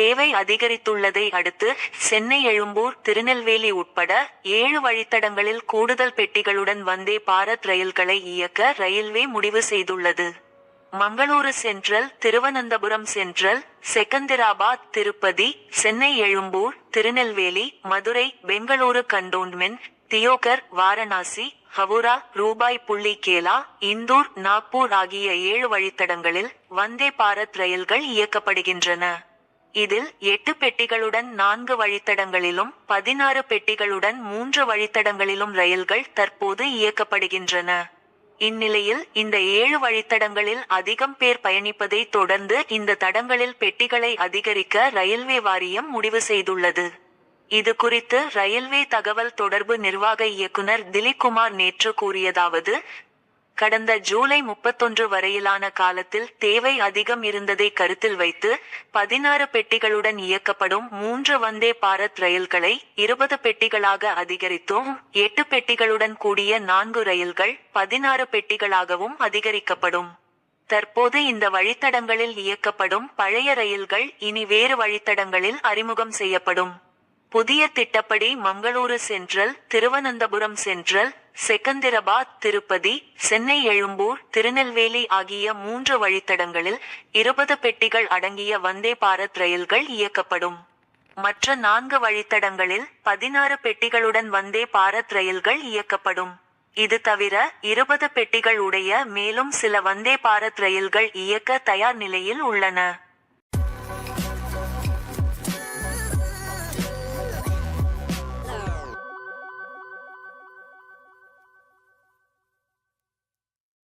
தேவை அதிகரித்துள்ளதை அடுத்து சென்னை எழும்பூர் திருநெல்வேலி உட்பட ஏழு வழித்தடங்களில் கூடுதல் பெட்டிகளுடன் வந்தே பாரத் ரயில்களை இயக்க ரயில்வே முடிவு செய்துள்ளது. Mangaluru Central Thiruvananthapuram Central Secunderabad Tirupati Chennai Ezhumbur Tirunelveli Madurai Bengaluru Cantonment Deoghar Varanasi Howrah ரூபாய் புள்ளி கேலா இந்தூர் நாக்பூர் ஆகிய ஏழு வழித்தடங்களில் வந்தே பாரத் ரயில்கள் இயக்கப்படுகின்றன. இதில் எட்டு பெட்டிகளுடன் நான்கு வழித்தடங்களிலும் பதினாறு பெட்டிகளுடன் மூன்று வழித்தடங்களிலும் ரயில்கள் தற்போது இயக்கப்படுகின்றன. இந்நிலையில் இந்த ஏழு வழித்தடங்களில் அதிகம் பேர் பயணிப்பதை தொடர்ந்து இந்த தடங்களில் பெட்டிகளை அதிகரிக்க ரயில்வே வாரியம் முடிவு செய்துள்ளது. இது குறித்து ரயில்வே தகவல் தொடர்பு நிர்வாக இயக்குனர் திலீப்குமார் நேற்று கூறியதாவது கடந்த ஜூலை முப்பத்தொன்று வரையிலான காலத்தில் தேவை அதிகம் இருந்ததை கருத்தில் வைத்து பதினாறு பெட்டிகளுடன் இயக்கப்படும் மூன்று வந்தே பாரத் ரயில்களை இருபது பெட்டிகளாக அதிகரித்தும் எட்டு பெட்டிகளுடன் கூடிய நான்கு ரயில்கள் பதினாறு பெட்டிகளாகவும் அதிகரிக்கப்படும். தற்போது இந்த வழித்தடங்களில் இயக்கப்படும் பழைய ரயில்கள் இனி வேறு வழித்தடங்களில் அறிமுகம் செய்யப்படும். புதிய திட்டப்படி மங்களூரு சென்ட்ரல் திருவனந்தபுரம் சென்ட்ரல் செகந்திராபாத் திருப்பதி சென்னை எழும்பூர் திருநெல்வேலி ஆகிய மூன்று வழித்தடங்களில் இருபது பெட்டிகள் அடங்கிய வந்தே பாரத் ரயில்கள் இயக்கப்படும். மற்ற நான்கு வழித்தடங்களில் பதினாறு பெட்டிகளுடன் வந்தே பாரத் ரயில்கள் இயக்கப்படும். இது தவிர இருபது பெட்டிகள் உடைய மேலும் சில வந்தே பாரத் ரயில்கள் இயக்க தயார் நிலையில் உள்ளன.